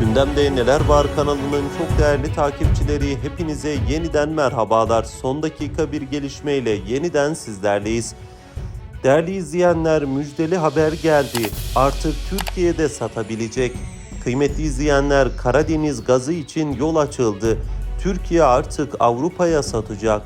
Gündemde Neler Var kanalının çok değerli takipçileri hepinize yeniden merhabalar. Son dakika bir gelişmeyle yeniden sizlerleyiz. Değerli izleyenler müjdeli haber geldi. Artık Türkiye'de satabilecek. Kıymetli izleyenler Karadeniz gazı için yol açıldı. Türkiye artık Avrupa'ya satacak.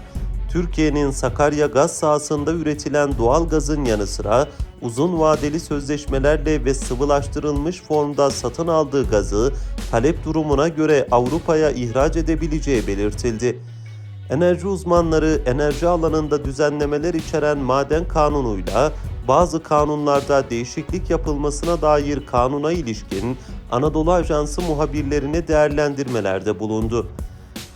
Türkiye'nin Sakarya gaz sahasında üretilen doğal gazın yanı sıra uzun vadeli sözleşmelerle ve sıvılaştırılmış formda satın aldığı gazı talep durumuna göre Avrupa'ya ihraç edebileceği belirtildi. Enerji uzmanları enerji alanında düzenlemeler içeren maden kanunuyla bazı kanunlarda değişiklik yapılmasına dair kanuna ilişkin Anadolu Ajansı muhabirlerine değerlendirmelerde bulundu.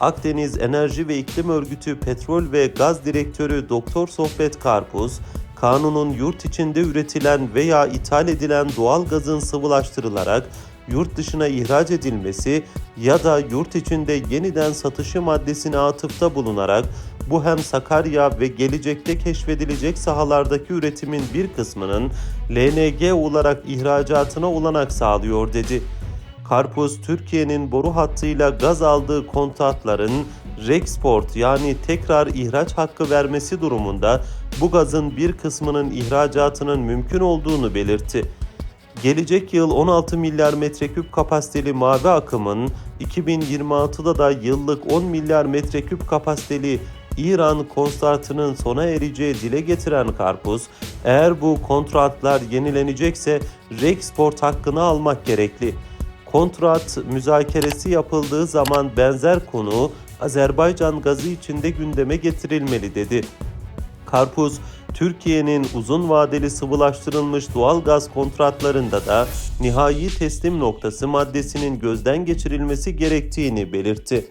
Akdeniz Enerji ve İklim Örgütü Petrol ve Gaz Direktörü Doktor Sohbet Karpuz, kanunun yurt içinde üretilen veya ithal edilen doğal gazın sıvılaştırılarak yurt dışına ihraç edilmesi ya da yurt içinde yeniden satışı maddesine atıfta bulunarak bu hem Sakarya ve gelecekte keşfedilecek sahalardaki üretimin bir kısmının LNG olarak ihracatına olanak sağlıyor dedi. Karpuz, Türkiye'nin boru hattıyla gaz aldığı kontratların Rexport yani tekrar ihraç hakkı vermesi durumunda bu gazın bir kısmının ihracatının mümkün olduğunu belirtti. Gelecek yıl 16 milyar metreküp kapasiteli mavi akımın 2026'da da yıllık 10 milyar metreküp kapasiteli İran kontratının sona ereceği dile getiren Karpuz, eğer bu kontratlar yenilenecekse Rexport hakkını almak gerekli. Kontrat müzakeresi yapıldığı zaman benzer konu Azerbaycan gazı içinde gündeme getirilmeli dedi. Karpuz, Türkiye'nin uzun vadeli sıvılaştırılmış doğal gaz kontratlarında da nihai teslim noktası maddesinin gözden geçirilmesi gerektiğini belirtti.